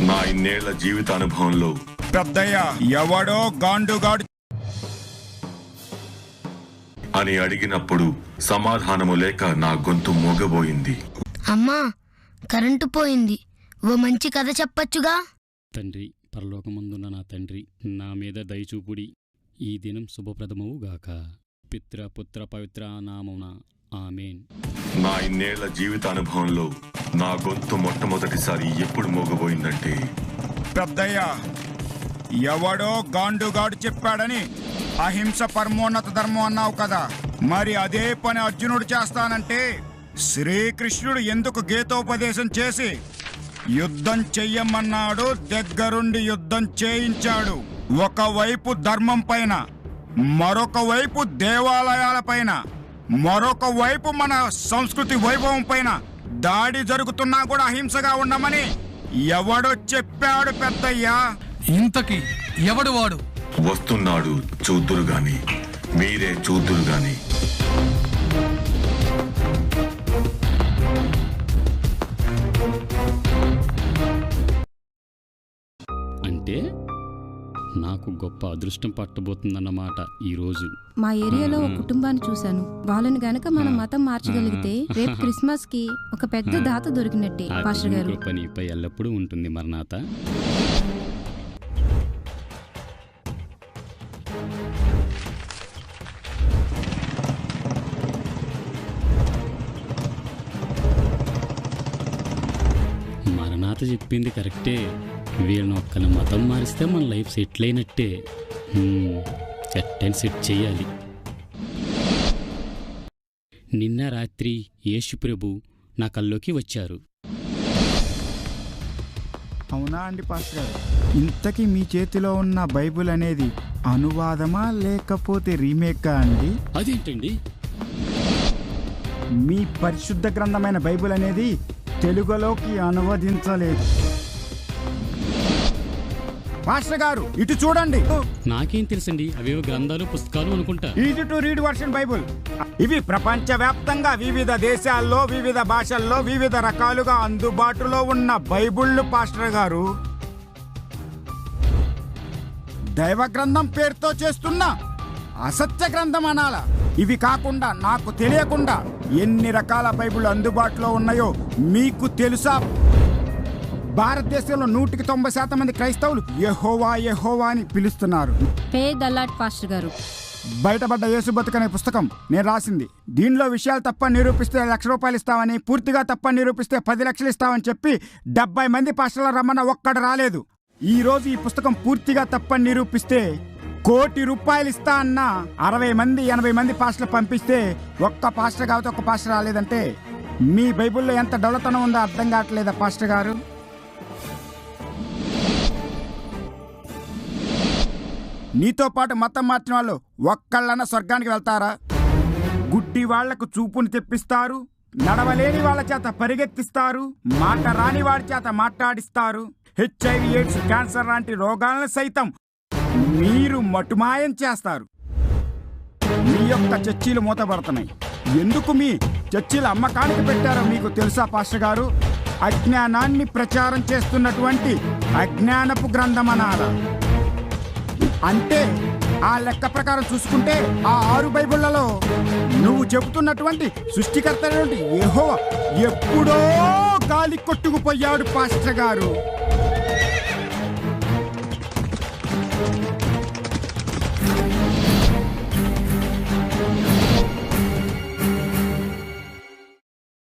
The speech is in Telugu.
నా ఇన్నేళ్ళ జీవిత అనుభవంలో పెద్దయ్య ఎవడో గాండుగాడు అని అడిగినప్పుడు సమాధానము లేక నా గొంతు మూగబోయింది. అమ్మా కరెంటు పోయింది. ఓ మంచి కథ చెప్పొచ్చుగా? తండ్రి పరలోకమందున్న నా తండ్రి నా మీద దయచూపుడి. ఈ దినం శుభప్రదమవు గాక పిత్ర పుత్ర పవిత్ర నామమున ఆమెన్. నా ఇన్నేళ్ళ జీవిత అనుభవంలో నా గొంతు మొట్టమొదటిసారి ఎప్పుడు మూగబోయిందంటే పెద్దయ్య ఎవడో గాండుగాడు చెప్పాడని అహింస పరమోన్నత ధర్మం అన్నావు కదా. మరి అదే పని అర్జునుడు చేస్తానంటే శ్రీకృష్ణుడు ఎందుకు గీతోపదేశం చేసి యుద్ధం చెయ్యమన్నాడు దగ్గరుండి యుద్ధం చేయించాడు. ఒకవైపు ధర్మం పైన మరొక వైపు దేవాలయాల పైన. మరొక వైపు మన సంస్కృతి వైభవం పైన దాడి జరుగుతున్నా కూడా అహింసగా ఉండమని ఎవడో చెప్పాడు పెద్దయ్యా. ఇంతకి ఎవడు వాడు? వస్తున్నాడు చూద్దురు గాని మీరే చూద్దురు గాని నాకు గొప్ప అదృష్టం పట్టబోతుందన్నమాట ఈరోజు మా ఏరియాలో ఒక కుటుంబాన్ని చూశాను. వాళ్ళని గనక మన మతం మార్చగలిగితే రేపు క్రిస్మస్కి ఒక పెద్ద దాత దొరికినట్టే ఆ పాస్టర్ గారు. కృప నీపై ఎల్లప్పుడూ ఉంటుంది మరణాత మరణాత చెప్పింది కరెక్టే. వీళ్ళని ఒక్కని మతం మారిస్తే మన లైఫ్ సెటిల్ అయినట్టే. హ్మ్, సెట్ సెట్ చేయాలి. నిన్న రాత్రి యేసు ప్రభు నా కల్లోకి వచ్చారు. అవునా అండి పాస్టర్? గారు ఇంతకీ మీ చేతిలో ఉన్న బైబిల్ అనేది అనువాదమా లేకపోతే రీమేకా అండి? అదేంటండి? మీ పరిశుద్ధ గ్రంథమైన బైబిల్ అనేది తెలుగులోకి అనువదించలేదు. పాస్టర్ గారు ఇటు చూడండి. నాకేం తెలుసండి అవేవో గ్రంథాలు పుస్తకాలు అనుకుంటా. Easy to read version Bible. ఇవి ప్రపంచవ్యాప్తంగా వివిధ దేశాల్లో వివిధ భాషల్లో వివిధ రకాలుగా అందుబాటులో ఉన్న బైబుళ్ళు పాస్టర్ గారు. దైవ గ్రంథం పేరుతో చేస్తున్న అసత్య గ్రంథం అనాల. ఇవి కాకుండా నాకు తెలియకుండా ఎన్ని రకాల బైబిల్ అందుబాటులో ఉన్నాయో మీకు తెలుసా? భారతదేశంలో నూటికి తొంభై శాతం మంది క్రైస్తవులు యెహోవా యెహోవా అని పిలుస్తున్నారు. పే దల్లాట్ పాస్టర్ గారు. బయటపడ్డ యేసు బతుకనే పుస్తకం నేను రాసింది. దీనిలో విషయాలు తప్ప నిరూపిస్తే లక్ష రూపాయలు ఇస్తామని పూర్తిగా తప్ప నిరూపిస్తే పది లక్షలు ఇస్తామని చెప్పి డెబ్బై మంది పాస్టర్ల రమ్మన్న ఒక్కడు రాలేదు. ఈ రోజు ఈ పుస్తకం పూర్తిగా తప్పని నిరూపిస్తే కోటి రూపాయలు ఇస్తా అన్న అరవై మంది ఎనభై మంది పాస్టర్లు పంపిస్తే ఒక్క పాస్టర్ కాబట్టి ఒక్క పాస్టర్ రాలేదంటే మీ బైబిల్లో ఎంత డొలతనం ఉందో అర్థం కావట్లేదా పాస్టర్ గారు? నీతో పాటు మతం మార్చిన వాళ్ళు ఒక్కళ్ళన్న స్వర్గానికి వెళ్తారా? గుడ్డి వాళ్ళకు చూపుని తెప్పిస్తారు నడవలేని వాళ్ళ చేత పరిగెత్తిస్తారు మాట రాని వాడి చేత మాట్లాడిస్తారు. హెచ్ఐవి ఎయిడ్స్ క్యాన్సర్ లాంటి రోగాలను సైతం మీరు మటుమాయం చేస్తారు. మీ యొక్క చర్చీలు మూతపడుతున్నాయి. ఎందుకు మీ చర్చీలు అమ్మకానికి పెట్టారో మీకు తెలుసా పాస్టర్ గారు? అజ్ఞానాన్ని ప్రచారం చేస్తున్నటువంటి అజ్ఞానపు గ్రంథమనాల. అంటే ఆ లెక్క ప్రకారం చూసుకుంటే ఆ ఆరు బైబిళ్ళలో నువ్వు చెబుతున్నటువంటి సృష్టికర్త ఏహో ఎప్పుడో గాలి కొట్టుకుపోయాడు పాస్టర్ గారు.